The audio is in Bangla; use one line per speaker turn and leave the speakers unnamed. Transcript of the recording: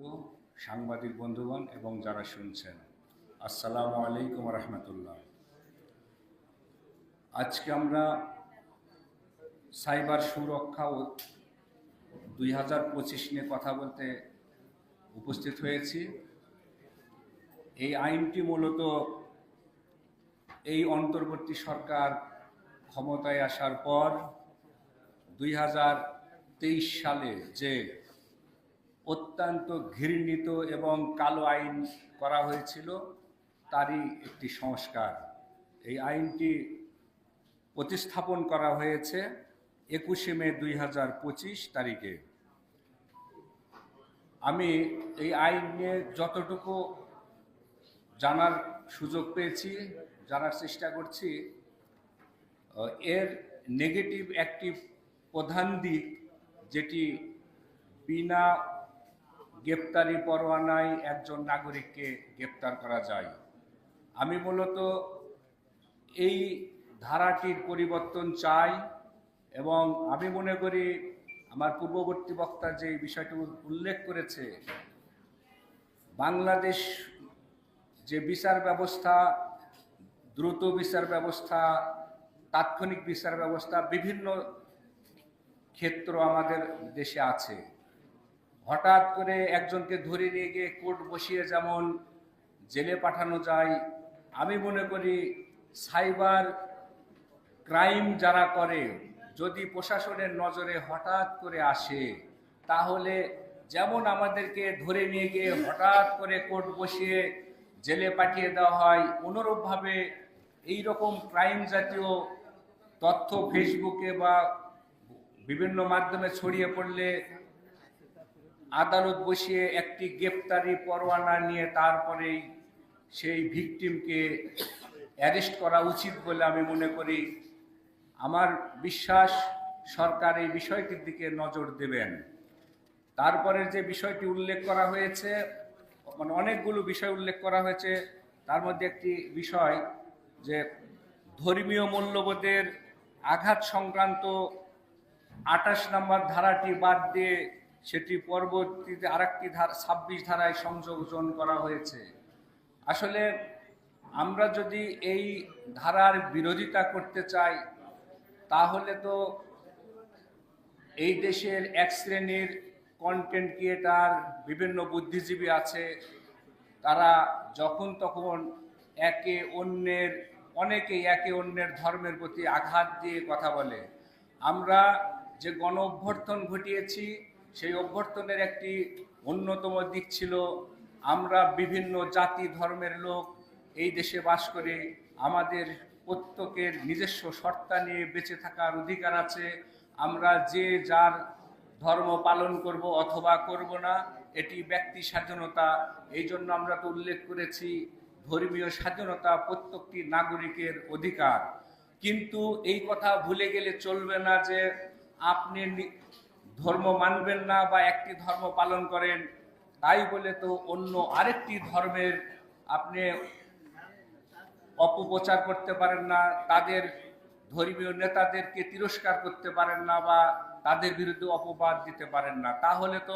প্রিয় সাংবাদিক বন্ধুগণ এবং যারা শুনছেন। আসসালামু আলাইকুম রহমতুল্লাহ। আজকে আমরা সাইবার সুরক্ষা ও দুই হাজার পঁচিশ নিয়ে কথা বলতে উপস্থিত হয়েছি। এই আইনটি মূলত এই অন্তর্বর্তী সরকার ক্ষমতায় আসার পর দুই হাজার তেইশ সালে যে অত্যন্ত ঘৃণিত এবং কালো আইন করা হয়েছিল, তারই একটি সংস্কার। এই আইনটি প্রতিস্থাপন করা হয়েছে একুশে মে দুই হাজার পঁচিশ তারিখে। আমি এই আইন নিয়ে যতটুকু জানার সুযোগ পেয়েছি, জানার চেষ্টা করছি এর নেগেটিভ একটি প্রধান দিক যেটি বিনা গ্রেপ্তারি পরোয়ানায় একজন নাগরিককে গ্রেপ্তার করা যায়। আমি মূলত এই ধারাটির পরিবর্তন চাই এবং আমি মনে করি আমার পূর্ববর্তী বক্তা যে বিষয়টি উল্লেখ করেছে, বাংলাদেশ যে বিচার ব্যবস্থা, দ্রুত বিচার ব্যবস্থা, তাৎক্ষণিক বিচার ব্যবস্থা বিভিন্ন ক্ষেত্র আমাদের দেশে আছে। হঠাৎ করে একজনকে ধরে নিয়ে গিয়ে কোর্ট বসিয়ে যেমন জেলে পাঠানো যায়, আমি মনে করি সাইবার ক্রাইম যারা করে, যদি প্রশাসনের নজরে হঠাৎ করে আসে, তাহলে যেমন আমাদেরকে ধরে নিয়ে গিয়ে হঠাৎ করে কোর্ট বসিয়ে জেলে পাঠিয়ে দেওয়া হয়, অনুরূপভাবে এই রকম ক্রাইম জাতীয় তথ্য ফেসবুকে বা বিভিন্ন মাধ্যমে ছড়িয়ে পড়লে আদালত বসিয়ে একটি গ্রেপ্তারি পরোয়ানা নিয়ে তারপরেই সেই ভিকটিমকে অ্যারেস্ট করা উচিত বলে আমি মনে করি। আমার বিশ্বাস, সরকার এই বিষয়টির দিকে নজর দেবেন। তারপরে যে বিষয়টি উল্লেখ করা হয়েছে মানে অনেকগুলো বিষয় উল্লেখ করা হয়েছে, তার মধ্যে একটি বিষয় যে ধর্মীয় মূল্যবোধের আঘাত সংক্রান্ত আঠাশ নম্বর ধারাটি বাদ দিয়ে সেটি পরবর্তীতে আরেকটি ধারা ছাব্বিশ ধারায় সংযোজন করা হয়েছে। আসলে আমরা যদি এই ধারার বিরোধিতা করতে চাই, তাহলে তো এই দেশের এক শ্রেণির কন্টেন্ট ক্রিয়েটার বিভিন্ন বুদ্ধিজীবী আছে, তারা যখন তখন একে অন্যের অনেকেই একে অন্যের ধর্মের প্রতি আঘাত দিয়ে কথা বলে। আমরা যে গণ অভ্যর্থন ঘটিয়েছি সেই অভ্যর্থনের একটি অন্যতম দিক ছিল, আমরা বিভিন্ন জাতি ধর্মের লোক এই দেশে বাস করে আমাদের প্রত্যেকের নিজস্ব সত্তা নিয়ে বেঁচে থাকার অধিকার আছে। আমরা যে যার ধর্ম পালন করব অথবা করব না, এটি ব্যক্তি স্বাধীনতা। এই জন্য আমরা তো উল্লেখ করেছি, ধর্মীয় স্বাধীনতা প্রত্যেকটি নাগরিকের অধিকার। কিন্তু এই কথা ভুলে গেলে চলবে না যে আপনি ধর্ম মানবেন না বা একটি ধর্ম পালন করেন, তাই বলে তো অন্য আরেকটি ধর্মের আপনি অপপ্রচার করতে পারেন না, তাদের ধর্মীয় নেতাদেরকে তিরস্কার করতে পারেন না বা তাদের বিরুদ্ধে অপবাদ দিতে পারেন না। তাহলে তো